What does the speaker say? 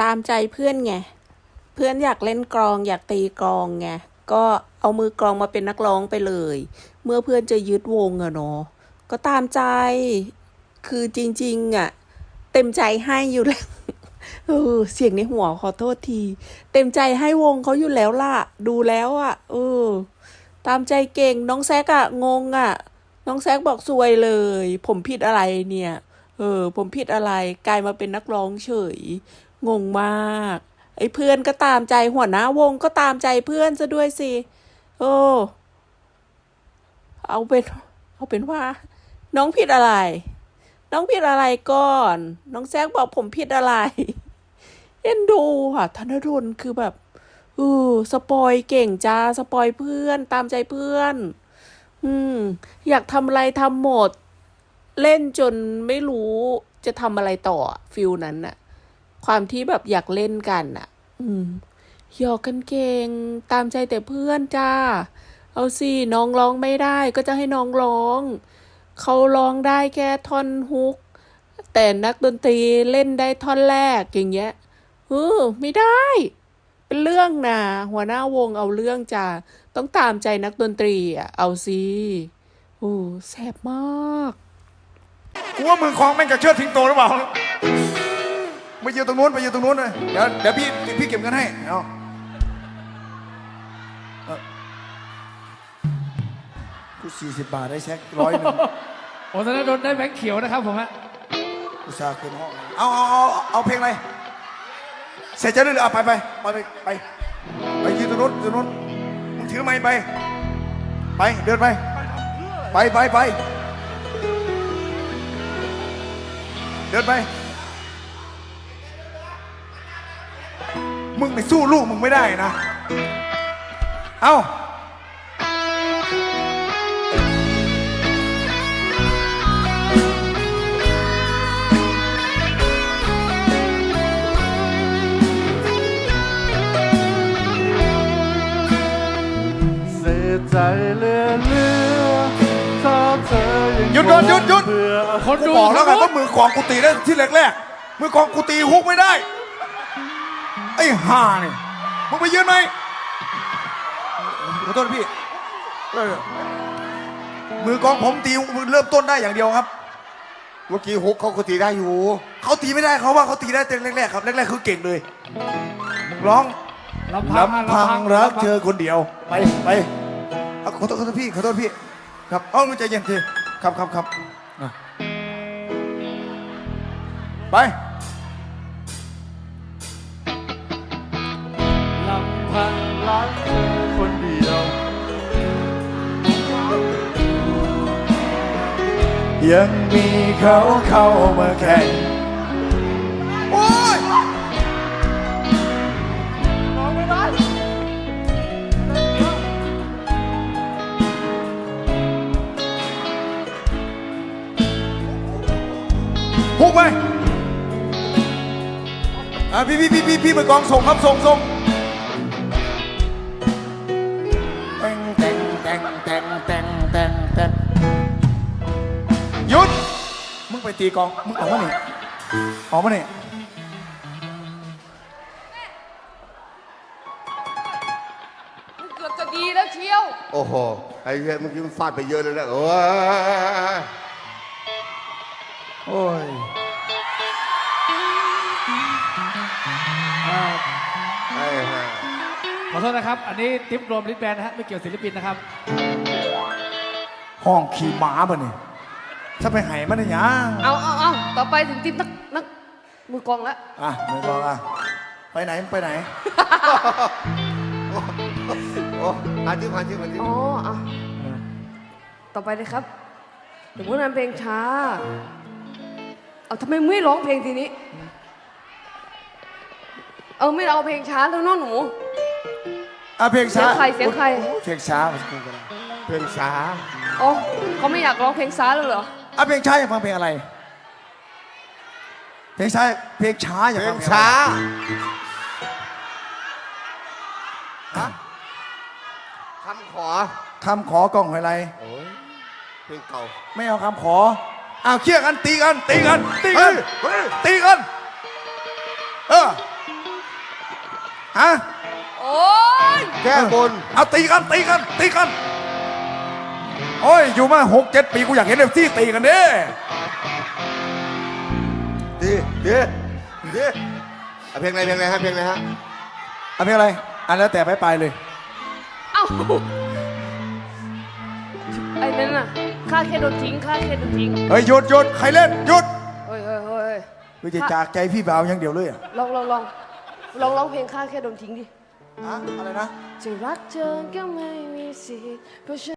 ตามใจเพื่อนไง เพื่อนอยากเล่นกลอง อยากตีกลองไง ก็เอามือกลองมาเป็นนักร้องไปเลย เมื่อเพื่อนจะยึดวงอะเนาะ ก็ตามใจ คือจริง ๆอะเต็มใจให้อยู่แล้วเออเสียงในหัวขอโทษที เต็มใจให้วงเขาอยู่แล้วล่ะ ดูแล้วอะเออ ตามใจเก่งน้องแซกอะงงอะน้องแซกบอกซวยเลย ผมผิดอะไรเนี่ย เออ ผมผิดอะไรกลายมาเป็นนักร้องเฉย งงมาก ไอ้เพื่อนก็ตามใจหัวหน้าวงก็ตามใจเพื่อนซะด้วยสิ โอ้เอาเป็น เอาเป็นว่า น้องผิดอะไร น้องผิดอะไรก่อน น้องแซกบอกผมผิดอะไรเอ็นดูค่ะธนดลคือแบบเออสปอยเก่งจ้าสปอยเพื่อนตามใจเพื่อน อืม อยากทำอะไรทำหมด เล่นจนไม่รู้จะทำอะไรต่อฟิลนั้นน่ะ ความที่แบบอยากเล่นกันน่ะ อืมหยอกกันเก่งตามใจแต่เพื่อนจ้า เอาสิน้องร้องไม่ได้ก็จะให้น้องร้องเขาร้องได้แค่ท่อนฮุก แต่นักดนตรีเล่นได้ท่อนแรกอย่างเงี้ยเออไม่ได้ เป็นเรื่องนะหัวหน้าวงเอาเรื่องจ้าต้องตามใจนักดนตรีอะเอาสิโอ้แสบมาก กูว่ามือคล้องแม่งจะเชิดทิ้งโตหรือเปล่า ไปยืนตรงนู้นไปยืนตรงนู้นเลยเดี๋ยวเดี๋ยวพี่พี่เก็บเงินให้เอาเออกูสี่สิบบาทได้แช็คร้อยหนึ่งโอ้ธนดลได้แบงค์เขียวนะครับผมฮะอุตส่าห์ขึ้นห้องเอาเอาเอาเอาเพลงอะไรเสร็จจะได้เลยเอาไปไปไปไปไปไปยืนตรงนู้นตรงนู้นมึงถือไม้ไปไปเดินไปไปไปไปเดินไป มึงไม่สู้ลูกมึงไม่ได้นะ เอาเสียใจเหลือเลือถ้าเธอยังหยุดก่อนหยุดหยุดเพื่อ คนกูดูบอกแล้วไงทั้งหมว่าดมือกองกูตีได้ที่แรกๆมือกองกูตีฮุกไม่ได้ ไอ้ห่าเนี่ยมึงไปยืนไหมขอโทษพี่เออมือกองผมตีเริ่มต้นได้อย่างเดียวครับ เมื่อกี้ฮุกเขาก็ตีได้อยู่ เขาตีไม่ได้เขาว่าเขาตีได้แต่แรกๆครับแรกๆคือเก่งเลยมึงร้องลำพังลำพังรักเธอคนเดียว ไปไปเอาขอโทษขอโทษพี่ขอโทษพี่ ครับเอ้ามึงใจเย็นทีครับครับครับอะไป ยังมีเขาเข้ามาแข่งโอ้ยมองไปบ้านพุกไปอะพี่พี่พี่พี่พี่มือกองส่งครับส่งส่งแต่งแต่งแต่งแต่งแต่ง มึงไปตีกลอง มึงออกมาหนิออกมาหนิเกือบจะดีแล้วเชียวโอ้โห ไอ้เหี้ยเมื่อกี้มันฟาดไปเยอะเลยนะโอ้ยโอ้ยอ่าไอ้ห่าขอโทษนะครับ อันนี้ทิปรวมลิสแบนนะฮะไม่เกี่ยวศิลปินนะครับ ห้องขี่หมาป่ะนี่ ถ้าไปไหมันเนี่ยยังเอาเอาเอาต่อไปถึงทีมนักนักมือกลองแล้วอะมือกลองอะไปไหนไปไหนโอ้หาที่หาที่หาที่อ๋อเอาต่อไปเลยครับเดี๋ยวพวกนั้นเพลงช้า เอาทำไมไม่ร้องเพลงทีนี้ เอาไม่เอาเพลงช้าแล้วเน้องหนูอะเพลงช้าเสียงใครเสียงใครเพลงช้ามาสักครู่ก็ได้เพลงช้าอ๋อเขาไม่อยากร้องเพลงช้าแล้วเหรอ อะเพลงช้าอยากฟังเพลงอะไร เพลงช้าเพลงช้าอยากเพลฟังงเพลงช้าฮะคำขอคำขอกล้องหอยไรโอ้ยเพลงเก่าไม่เอาคำขออ้าวเครียดกันตีกันตีกันตีเฮ้กันยเฮ้ยตีกัน เออฮะโอ้ยแก้บนเอาตีกันตีกันตีกัน โอ้ย อยู่มาหกเจ็ดปีกูอยากเห็นเอฟซีตีกันเด้ดีดีดีเอาเพลงอะไรเพลงอะไรฮะเพลงอะไรฮะเอาเพลงอะไร อันแล้วแต่ไปไปเลย เอ้าไอ้นั่นน่ะข้าแค่โดนทิ้งข้าแค่โดนทิ้งเฮ้ยหยุดหยุดใครเล่นหยุดเฮ้ยเฮ้ยเฮ้ยเฮ้ยคือจะจากใจพี่บ่าวอย่างเดียวเลยอะลองลองลองลองร้องเพลงข้าแค่โดนทิ้งดิอะอะไรนะ จะรักเธอก็ไม่มีสิทธิ์เพราะฉัน